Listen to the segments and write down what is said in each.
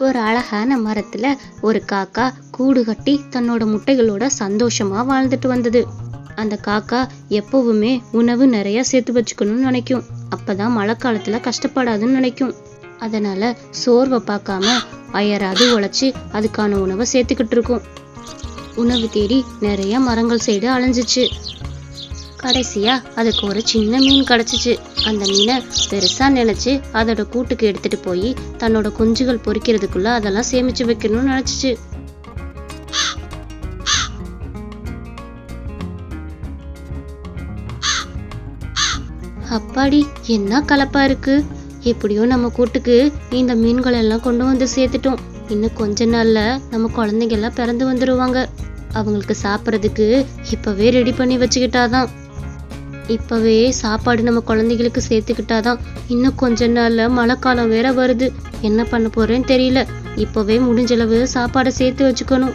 ஒரு அழகான மரத்துல ஒரு காக்கா கூடு கட்டி தன்னோட முட்டைகளோட சந்தோஷமா வாழ்ந்துட்டு வந்தது. அந்த காக்கா எப்பவுமே உணவு நிறைய சேர்த்து வச்சுக்கணும்னு நினைக்கும். அப்பதான் மழை காலத்துல கஷ்டப்படாதுன்னு நினைக்கும். அதனால சோர்வை பார்க்காம அயராது உழைச்சி அதுக்கான உணவை சேர்த்துக்கிட்டு இருக்கும். உணவு தேடி நிறைய மரங்கள் சைடு அலைஞ்சிச்சு கடைசியா அதுக்கு ஒரு சின்ன மீன் கிடைச்சிச்சு. அந்த மீனை பெருசா நினைச்சு அதோட கூட்டுக்கு எடுத்துட்டு போய் தன்னோட குஞ்சுகள் பொறிக்கிறதுக்குள்ள அதெல்லாம் சேமிச்சு வைக்கணும்னு நினைச்சிச்சு. அப்பாடி என்ன கலப்பா இருக்கு? எப்படியோ நம்ம கூட்டுக்கு இந்த மீன்கள் எல்லாம் கொண்டு வந்து சேர்த்துட்டோம். இன்னும் கொஞ்ச நாள்ல நம்ம குழந்தைங்க எல்லாம் பிறந்து வந்துருவாங்க. அவங்களுக்கு சாப்பிட்றதுக்கு இப்பவே ரெடி பண்ணி வச்சுக்கிட்டாதான். இப்பவே சாப்பாடு நம்ம குழந்தைகளுக்கு சேர்த்துக்கிட்டாதான் இன்னும் கொஞ்ச நாள்ல மழைக்காலம் வேற வருது. என்ன பண்ண போறேன்னு தெரியல. இப்பவே முடிஞ்சளவு சாப்பாடை சேர்த்து வச்சுக்கணும்.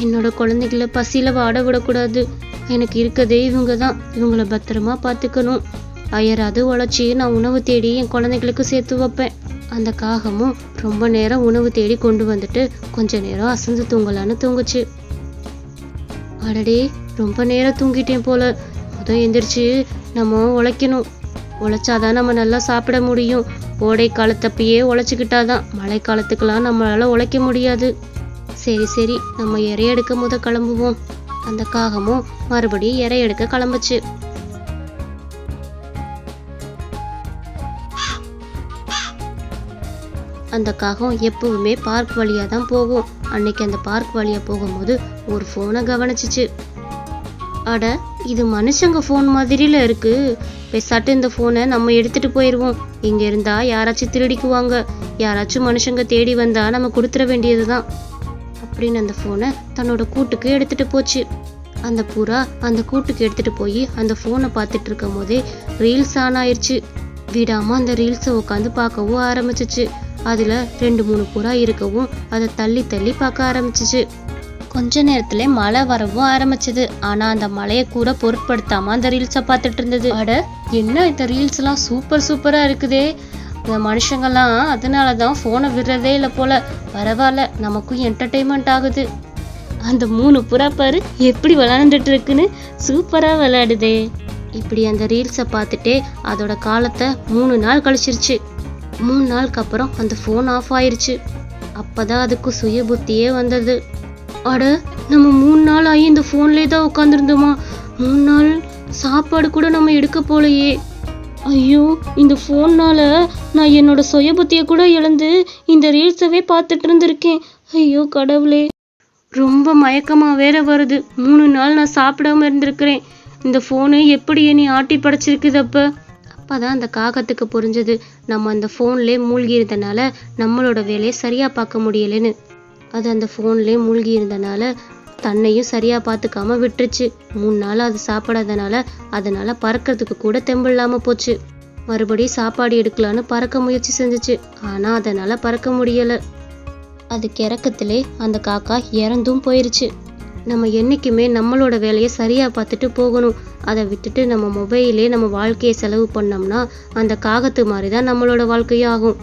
என்னோட குழந்தைகள பசியில வாட விடக்கூடாது. எனக்கு இருக்கதே இவங்க தான் இவங்கள பத்திரமா பார்த்துக்கணும். அயராது உழைச்சி நான் உணவு தேடி என் குழந்தைகளுக்கு சேர்த்து வைப்பேன். அந்த காகமும் ரொம்ப நேரம் உணவு தேடி கொண்டு வந்துட்டு கொஞ்ச நேரம் அசந்து தூங்கலான்னு தூங்குச்சு. அடடே ரொம்ப நேரம் தூங்கிட்டேன் போல. முத எந்திரிச்சு நம்ம உழைக்கணும். உழைச்சாதான் நம்ம நல்லா சாப்பிட முடியும். கோடை காலத்தப்பயே உழைச்சிக்கிட்டாதான். மழை காலத்துக்கெல்லாம் நம்மளால உழைக்க முடியாது. சரி சரி நம்ம இறை எடுக்க முத கிளம்புவோம். அந்த காகமும் மறுபடியும் இறை எடுக்க கிளம்புச்சு. அந்த காகம் எப்பவுமே பார்க் வழியாக தான் போகும். அன்னைக்கு அந்த பார்க் வழியா போகும்போது ஒரு ஃபோனை கவனிச்சிச்சு. அட இது மனுஷங்க ஃபோன் மாதிரில இருக்கு. பெசாட்டு இந்த ஃபோனை நம்ம எடுத்துட்டு போயிடுவோம் இங்க இருந்தா யாராச்சும் திருடிக்குவாங்க. யாராச்சும் மனுஷங்க தேடி வந்தா நம்ம கொடுத்துட வேண்டியதுதான். அப்படின்னு அந்த ஃபோனை தன்னோட கூட்டுக்கு எடுத்துட்டு போச்சு. அந்த புறா அந்த கூட்டுக்கு எடுத்துட்டு போய் அந்த ஃபோனை பார்த்துட்டு இருக்கும் போதே ரீல்ஸ் ஆன் ஆயிடுச்சு விடாம அந்த ரீல்ஸை உட்காந்து பார்க்கவும் ஆரம்பிச்சிச்சு. அதுல ரெண்டு மூணு புறா இருக்கவும் அதை தள்ளி தள்ளி பார்க்க ஆரம்பிச்சிச்சு. கொஞ்ச நேரத்துல மழை வரவும் ஆரம்பிச்சது. ஆனா அந்த மழையை கூட பொருட்படுத்தாம அந்த ரீல்ஸை பார்த்துட்டு இருந்தது. அட என்ன இந்த ரீல்ஸ் எல்லாம் சூப்பர் சூப்பரா இருக்குதே. இந்த மனுஷங்கெல்லாம் அதனாலதான் போனை விடுறதே இல்லை போல. பரவாயில்ல நமக்கும் என்டர்டைன்மெண்ட் ஆகுது. அந்த மூணு புறா பாரு எப்படி விளாண்டுட்டு இருக்குன்னு சூப்பரா விளையாடுதே. இப்படி அந்த ரீல்ஸை பார்த்துட்டே அதோட காலத்தை மூணு நாள் கழிச்சிருச்சு. மூணு நாளுக்கு அப்புறம் அந்த ஃபோன் ஆஃப் ஆயிருச்சு. அப்பதான் அதுக்கு சுய புத்தியே வந்தது. அட நம்ம மூணு நாள் ஆகி இந்த ஃபோன்லே தான் உட்காந்துருந்தோமா மூணு நாள் சாப்பாடு கூட நம்ம எடுக்க போலையே. ஐயோ இந்த ஃபோன்னால நான் என்னோட சுயபுத்தியை கூட இழந்து இந்த ரீல்ஸவே பார்த்துட்டு இருந்திருக்கேன். ஐயோ கடவுளே. ரொம்ப மயக்கமா வேற வருது. மூணு நாள் நான் சாப்பிடாம இருந்திருக்கிறேன். இந்த ஃபோனு எப்படி என்னை ஆட்டி படைச்சிருக்குது அப்ப? அப்பதான் அந்த காகத்துக்கு புரிஞ்சது. நம்ம அந்த ஃபோன்லேயே மூழ்கி இருந்தனால நம்மளோட வேலையை சரியா பார்க்க முடியலன்னு. அது அந்த ஃபோன்லேயே மூழ்கி இருந்தனால தன்னையும் சரியாக பார்த்துக்காம விட்டுருச்சு. மூணு நாள் அது சாப்பிடாதனால அதனால் பறக்கிறதுக்கு கூட தெம்பு இல்லாமல் போச்சு. மறுபடியும் சாப்பாடு எடுக்கலான்னு பறக்க முயற்சி செஞ்சுச்சு. ஆனால் அதனால் பறக்க முடியலை. அது கிறக்கத்திலே அந்த காக்கா இறந்தும் போயிருச்சு. நம்ம என்னைக்குமே நம்மளோட வேலையை சரியாக பார்த்துட்டு போகணும். அதை விட்டுட்டு நம்ம மொபைலே நம்ம வாழ்க்கையை செலவு பண்ணோம்னா அந்த காகத்து மாதிரி தான் நம்மளோட வாழ்க்கையும் ஆகும்.